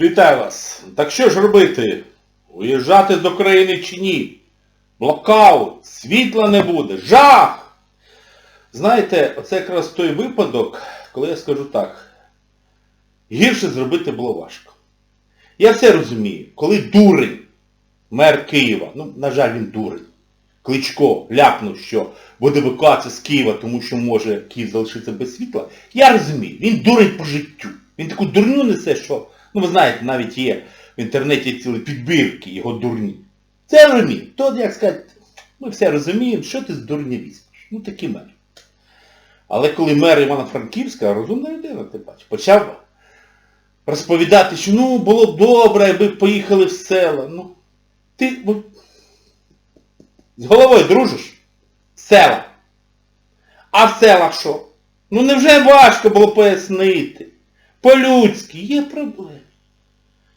Вітаю вас. Так що ж робити? Уїжджати з України чи ні? Блокаут, світла не буде, жах! Знаєте, оце якраз той випадок, коли я скажу так. Гірше зробити було важко. Я все розумію, коли дурень, мер Києва, ну, на жаль, він дурень, Кличко ляпнув, що буде евакуація з Києва, тому що може Київ залишитися без світла. Я розумію, він дурень по життю. Він таку дурню несе, що, ну ви знаєте, навіть є в інтернеті цілі підбірки його дурні. Це розумію. То, як сказати, ми все розуміємо, що ти з дурні візьмеш. Ну такий мер. Але коли мер Івано-Франківська, розумна людина, ти бачиш, почав розповідати, що ну було б добре, якби поїхали в села. Ну, ти от, з головою дружиш? Села. А в селах що? Ну невже важко було пояснити? По-людськи є проблеми.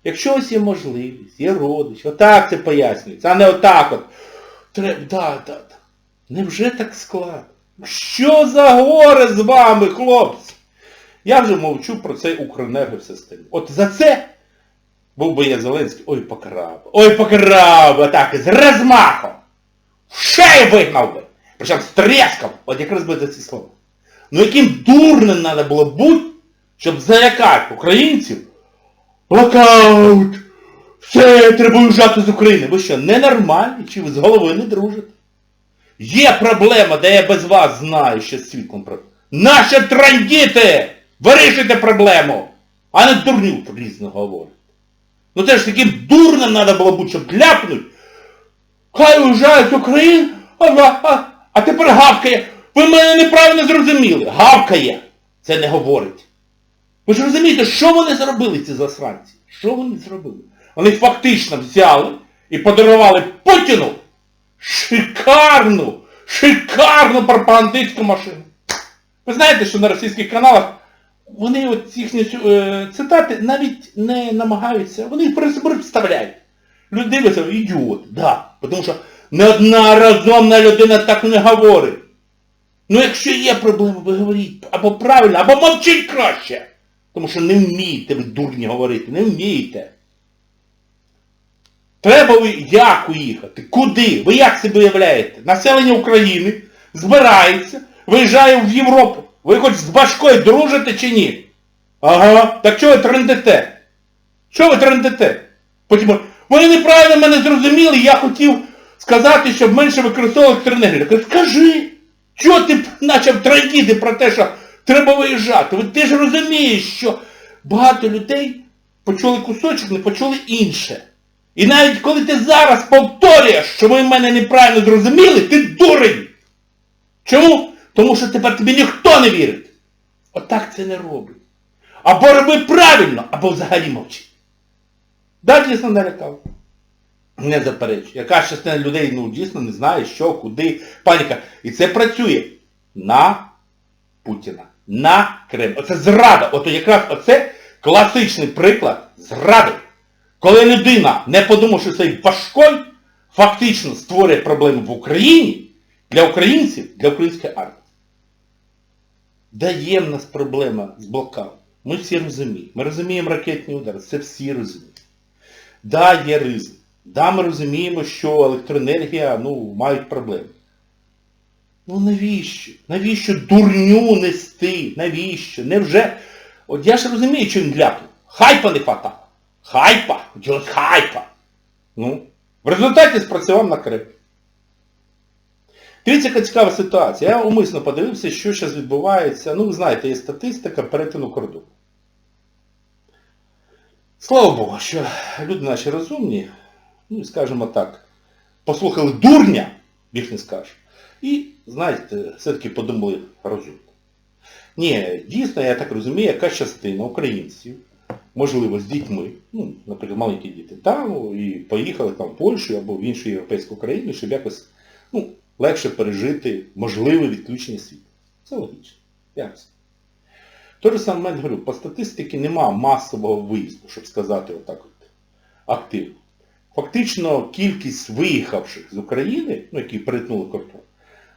Якщо ось є можливість, є родич, отак це пояснюється, а не отак от. Треба, да, да, да. Невже так складно? Що за горе з вами, хлопці? Я вже мовчу про цей Укренерго в системі. От за це був би я Зеленський, ой покарав ой покарав так, з розмахом. Шею вигнав би. Причому з треском. От якраз би за ці слова. Ну яким дурним треба було бути, щоб залякати українців. Блокаут! Все, треба уїжджати з України. Ви що, ненормальні? Чи ви з голови не дружите? Є проблема, де я без вас знаю, що з світлом проблема. Наші трандіти! Вирішуйте проблему! А не дурню різно говорить. Ну це ж таким дурним треба було бути, щоб ляпнуть. Хай уїжджають з України, а, а, а тепер гавкає. Ви мене неправильно зрозуміли. Гавкає. Це не говорить. Ви ж розумієте, що вони зробили, ці засранці? Що вони зробили? Вони фактично взяли і подарували Путіну шикарну, шикарну пропагандистську машину. Ви знаєте, що на російських каналах вони от їхні е, цитати навіть не намагаються, вони їх собою. Люди дивляться, ідіот, да. Тому що не одна розумна людина так не говорить. Ну якщо є проблеми, ви говоріть або правильно, або мовчіть краще. Тому що не вмієте ви дурні говорити, не вмієте. Треба ви як уїхати? Куди? Ви як себе уявляєте? Населення України збирається, виїжджає в Європу. Ви хоч з башкою дружите чи ні? Ага, так чого ви трендите? Що ви трендите? Потім, вони неправильно мене зрозуміли, я хотів сказати, щоб менше використовували електроенергію. Кажу, скажи, чого ти почав трендіти про те, що треба виїжджати? От ти ж розумієш, що багато людей почули кусочок, не почули інше. І навіть коли ти зараз повторюєш, що ви мене неправильно зрозуміли, ти дурень. Чому? Тому що тепер тобі ніхто не вірить. Отак це не робить. Або роби правильно, або взагалі мовчи. Да, дійсно налякав. Не заперечую. Яка частина людей ну, дійсно не знає, що, куди, паніка. І це працює на Путіна. На Кремль. Оце зрада. Ото якраз оце класичний приклад зради. Коли людина, не подумавши своєю башкою, фактично створює проблеми в Україні, для українців, для української армії. Да є в нас проблема з блокадою. Ми всі розуміємо. Ми розуміємо ракетні удари, це всі розуміють. Да, є ризик. Да, ми розуміємо, що електроенергія, ну, мають проблеми. Ну навіщо? Навіщо дурню нести? Навіщо? Невже? От я ж розумію, що він ляпнув. Хайпа не хватало. Хайпа! Хотілося хайпа. Ну, в результаті спрацював на Крим. Дивіться, яка цікава ситуація. Я умисно подивився, що зараз відбувається. Ну, ви знаєте, є статистика перетину кордону. Слава Богу, що люди наші розумні, ну, скажімо так, послухали дурня, більш не скажу, і, знаєте, все-таки подумали розумно. Ні, дійсно, я так розумію, яка частина українців, можливо, з дітьми, ну, наприклад, маленькі діти, там і поїхали там в Польщу або в іншу європейську країну, щоб якось ну, легше пережити можливе відключення світу. Це логічно. В той же момент говорю, по статистиці нема масового виїзду, щоб сказати отак от активно. Фактично кількість виїхавших з України, ну, які перетнули кордон,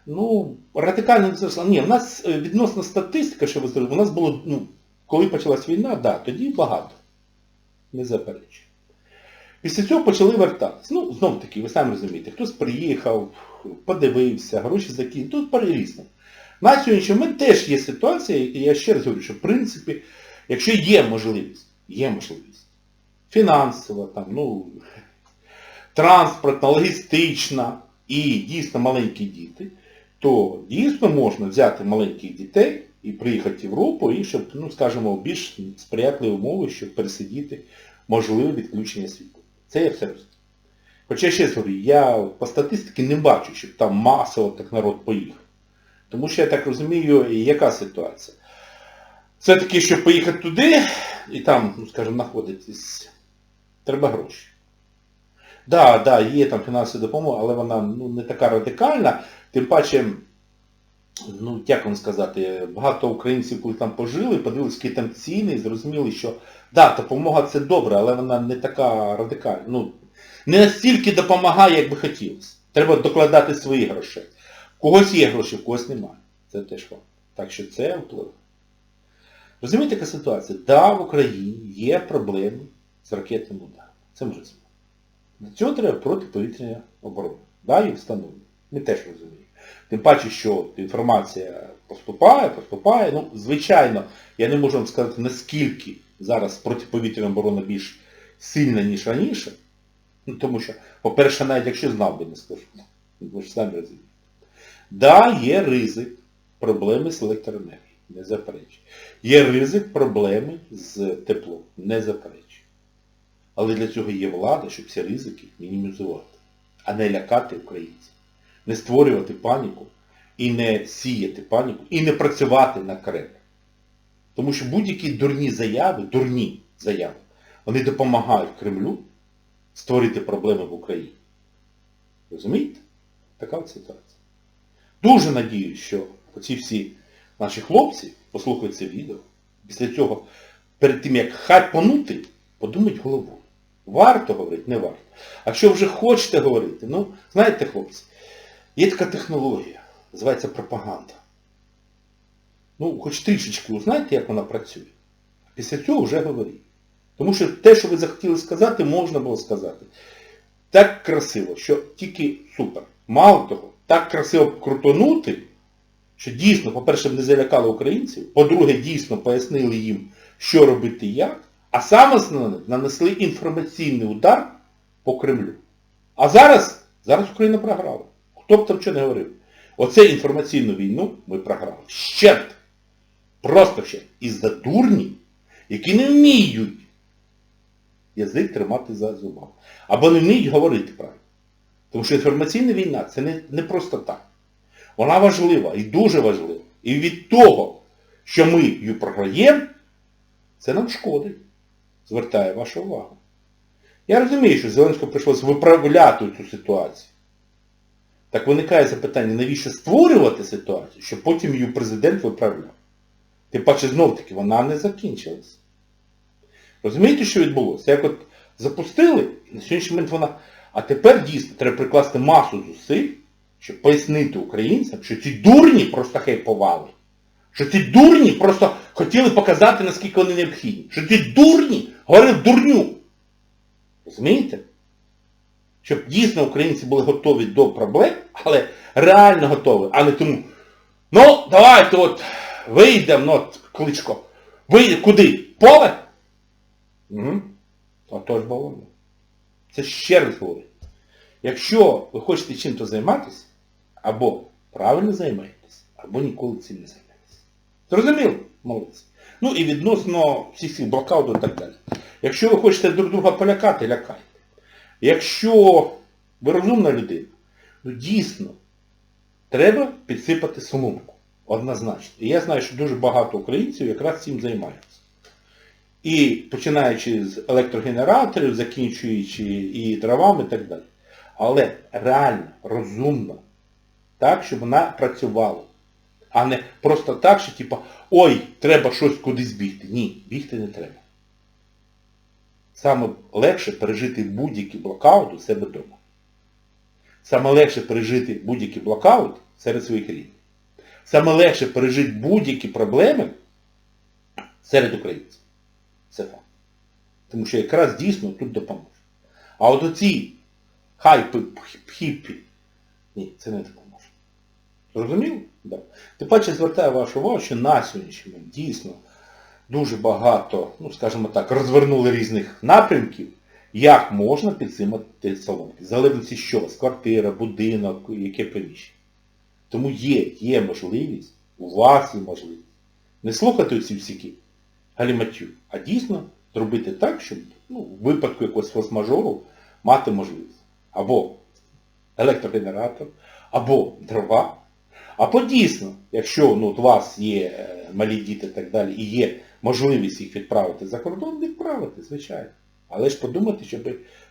ну, радикально не зросла. Ні, в нас е, відносно статистика, що ви зробили, у нас було, ну, коли почалась війна, да, тоді багато. Не заперечую. Після цього почали вертатись. Ну, знов таки, ви самі розумієте, хтось приїхав, подивився, гроші закинув, тут по-різному. На сьогоднішній момент теж є ситуація, і я ще раз говорю, що в принципі, якщо є можливість, є можливість, фінансова, там, ну, транспортна, логістична і дійсно маленькі діти, то дійсно можна взяти маленьких дітей і приїхати в Європу, і щоб, ну, скажімо, більш сприятливі умови, щоб пересидіти можливе відключення світла. Це я все розумію. Хоча ще раз говорю, я по статистиці не бачу, щоб там масово так народ поїхав. Тому що я так розумію, яка ситуація. Все-таки, щоб поїхати туди і там, ну, скажімо, знаходитись, треба гроші. Так, да, да, є там фінансова допомога, але вона ну, не така радикальна. Тим паче, ну, як вам сказати, багато українців, коли там пожили, подивилися, які там ціни, і зрозуміли, що да, допомога це добре, але вона не така радикальна. Ну, не настільки допомагає, як би хотілося. Треба докладати свої гроші. В когось є гроші, в когось немає. Це теж факт. Так що це вплив. Розумієте, яка ситуація? Да, в Україні є проблеми з ракетним ударом. Це ми розуміємо. Для цього треба протиповітряна оборона. Да, їх встановлюємо. Ми теж розуміємо. Тим паче, що інформація поступає, поступає. Ну, звичайно, я не можу вам сказати, наскільки зараз протиповітряна оборона більш сильна, ніж раніше. Ну, тому що, по-перше, навіть якщо знав би, не скажу. Ви ж самі розумієте. Да, є ризик проблеми з електроенергією. Не заперечую. Є ризик проблеми з теплом. Не заперечую. Але для цього є влада, щоб ці ризики мінімізувати, а не лякати українців. Не створювати паніку і не сіяти паніку, і не працювати на Кремль. Тому що будь-які дурні заяви, дурні заяви, вони допомагають Кремлю створити проблеми в Україні. Розумієте? Така от ситуація. Дуже надіюсь, що оці всі наші хлопці послухають це відео. Після цього, перед тим як хайпанути, подумать головою. Варто говорити, не варто. А якщо вже хочете говорити, ну, знаєте, хлопці, є така технологія, називається пропаганда. Ну, хоч трішечки узнаєте, як вона працює. Після цього вже говоріть. Тому що те, що ви захотіли сказати, можна було сказати. Так красиво, що тільки супер. Мало того, так красиво крутонути, що дійсно, по-перше, не залякали українців, по-друге, дійсно пояснили їм, що робити і як, а саме основне, нанесли інформаційний удар по Кремлю. А зараз, зараз Україна програла. Хто б там що не говорив. Оце інформаційну війну ми програли. Щент. Просто ще. Із-за дурні, які не вміють язик тримати за зубами. Або не вміють говорити правильно. Тому що інформаційна війна це не, не просто так. Вона важлива і дуже важлива. І від того, що ми її програємо, це нам шкодить. Звертаю вашу увагу. Я розумію, що Зеленському прийшлося виправляти цю ситуацію. Так виникає запитання, навіщо створювати ситуацію, щоб потім її президент виправляв. Тим паче знов-таки вона не закінчилась. Розумієте, що відбулося? Як от запустили, на сьогоднішній момент вона... А тепер дійсно треба прикласти масу зусиль, щоб пояснити українцям, що ці дурні просто хайпували. Що ці дурні просто хотіли показати, наскільки вони необхідні. Що ці дурні говорили дурню. Розумієте? Щоб дійсно українці були готові до проблем, але реально готові, а не тому. Ну, давайте от вийдемо, ну, от, кличко. Вийде куди? Поле? Угу. Отож балони. Це ще раз говорю. Якщо ви хочете чим-то займатися, або правильно займаєтесь, або ніколи цим не займаєтесь. Зрозуміло? Молодці. Ну і відносно всіх цих блокаутів і так далі. Якщо ви хочете друг друга полякати, лякайте. Якщо ви розумна людина, ну дійсно, треба підсипати соломку. Однозначно. І я знаю, що дуже багато українців якраз цим займаються. І починаючи з електрогенераторів, закінчуючи і дровами і так далі. Але реально, розумно, так, щоб вона працювала. А не просто так, що типу, ой, треба щось кудись бігти. Ні, бігти не треба. Саме легше пережити будь-який блокаут у себе вдома. Саме легше пережити будь-який блокаут серед своїх рідних. Саме легше пережити будь-які проблеми серед українців. Це факт. Тому що якраз дійсно тут допоможе. А от оці хайпи хіппі, ні, це не допоможе. Зрозуміло? Да. Тим паче звертаю вашу увагу, що на сьогоднішній дійсно дуже багато, ну скажімо так, розвернули різних напрямків, як можна підтримати соломки. Залежності що? З квартира, будинок, яке приміщення. Тому є, є можливість, у вас є можливість. Не слухати ці всіки галіматю, а дійсно зробити так, щоб ну, в випадку якогось форс-мажору мати можливість. Або електрогенератор, або дрова, або дійсно, якщо ну, от у вас є е, малі діти і так далі, і є можливість їх відправити за кордон, відправити, звичайно. Але ж подумати, щоб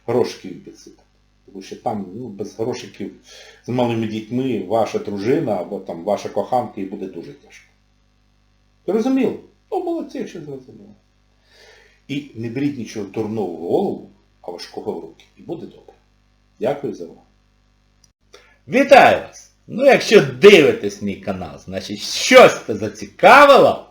грошиків підсипати. Тому що там ну, без грошиків з малими дітьми ваша дружина або там ваша коханка і буде дуже тяжко. Зрозуміло? Ну, молодці, якщо зрозуміло. І не беріть нічого дурного в голову, а важкого в руки. І буде добре. Дякую за увагу. Вітаю вас! Ну якщо дивитесь мій канал, значить щось це зацікавило,